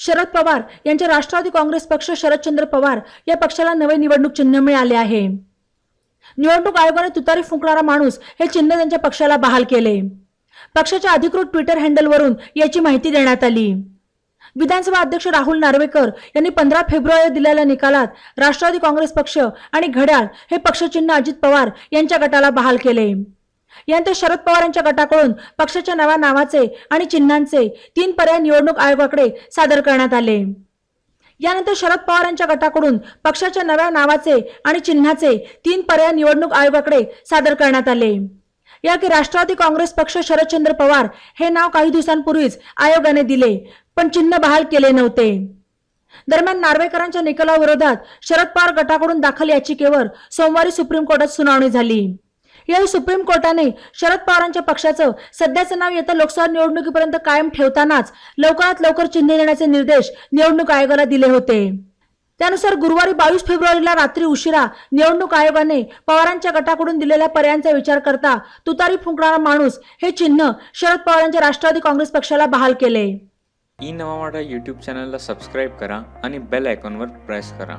शरद पवार यांच्या राष्ट्रवादी काँग्रेस पक्ष शरदचंद्र पवार या पक्षाला नवे निवडणूक चिन्ह मिळाले आहे. निवडणूक आयोगाने तुतारी फुंकणारा माणूस हे चिन्ह त्यांच्या पक्षाला बहाल केले. पक्षाच्या अधिकृत ट्विटर हँडलवरून याची माहिती देण्यात आली. विधानसभा अध्यक्ष राहुल नार्वेकर यांनी पंधरा फेब्रुवारी दिलेल्या निकालात राष्ट्रवादी काँग्रेस पक्ष आणि घड्याळ हे पक्षचिन्ह अजित पवार यांच्या गटाला बहाल केले. यानंतर शरद पवारांच्या गटाकडून पक्षाच्या नव्या नावाचे आणि चिन्हांचे तीन पर्याय निवडणूक आयोगाकडे सादर करण्यात आले. यानंतर शरद पवारांच्या गटाकडून पक्षाच्या नव्या नावाचे आणि चिन्हाचे तीन पर्याय निवडणूक आयोगाकडे सादर करण्यात आले. या की राष्ट्रवादी काँग्रेस पक्ष शरदचंद्र पवार हे नाव काही दिवसांपूर्वीच आयोगाने दिले पण चिन्ह बहाल केले नव्हते. दरम्यान नार्वेकरांच्या निकालाविरोधात शरद पवार गटाकडून दाखल याचिकेवर सोमवारी सुप्रीम कोर्टात सुनावणी झाली. यावेळी सुप्रीम कोर्टाने शरद पवारांच्या पक्षाचं सध्याचं नाव येत्या लोकसभा निवडणुकीपर्यंत कायम ठेवतानाच लवकरात लवकर चिन्ह देण्याचे निर्देश निवडणूक आयोगाला दिले होते. त्यानुसार गुरुवारी बावीस फेब्रुवारीला रात्री उशिरा निवडणूक आयोगाने पवारांच्या गटाकडून दिलेल्या पर्यायांचा विचार करता तुतारी फुंकणारा माणूस हे चिन्ह शरद पवारांच्या राष्ट्रवादी काँग्रेस पक्षाला बहाल केले. ई नवा मराठा यूट्यूब चॅनलला सबस्क्राईब करा आणि बेल आयकॉनवर प्रेस करा.